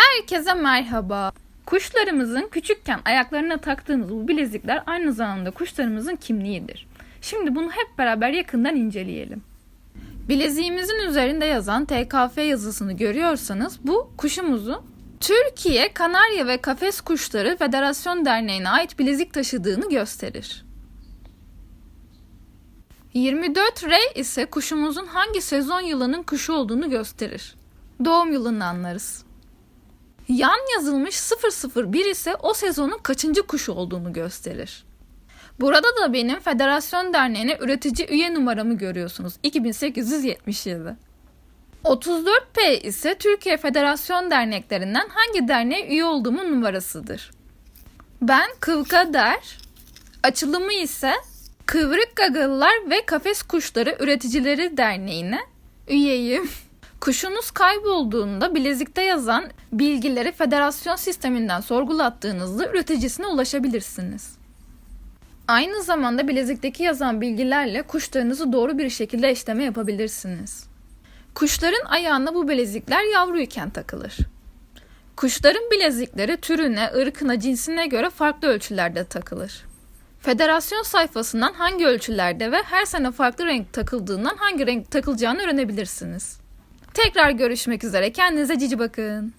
Herkese merhaba. Kuşlarımızın küçükken ayaklarına taktığımız bu bilezikler aynı zamanda kuşlarımızın kimliğidir. Şimdi bunu hep beraber yakından inceleyelim. Bileziğimizin üzerinde yazan TKF yazısını görüyorsanız bu kuşumuzun Türkiye Kanarya ve Kafes Kuşları Federasyon Derneği'ne ait bilezik taşıdığını gösterir. 24 R ise kuşumuzun hangi sezon yılının kuşu olduğunu gösterir. Doğum yılını anlarız. Yan yazılmış 001 ise o sezonun kaçıncı kuşu olduğunu gösterir. Burada da benim Federasyon Derneği'ne üretici üye numaramı görüyorsunuz. 2877. 34P ise Türkiye Federasyon Derneklerinden hangi derneğe üye olduğumun numarasıdır. Ben Kıvkader, açılımı ise Kıvrık Gagalılar ve Kafes Kuşları Üreticileri Derneği'ne üyeyim. Kuşunuz kaybolduğunda bilezikte yazan bilgileri federasyon sisteminden sorgulattığınızda üreticisine ulaşabilirsiniz. Aynı zamanda bilezikteki yazan bilgilerle kuşlarınızı doğru bir şekilde eşleme yapabilirsiniz. Kuşların ayağına bu bilezikler yavruyken takılır. Kuşların bilezikleri türüne, ırkına, cinsine göre farklı ölçülerde takılır. Federasyon sayfasından hangi ölçülerde ve her sene farklı renk takıldığından hangi renk takılacağını öğrenebilirsiniz. Tekrar görüşmek üzere. Kendinize cici bakın.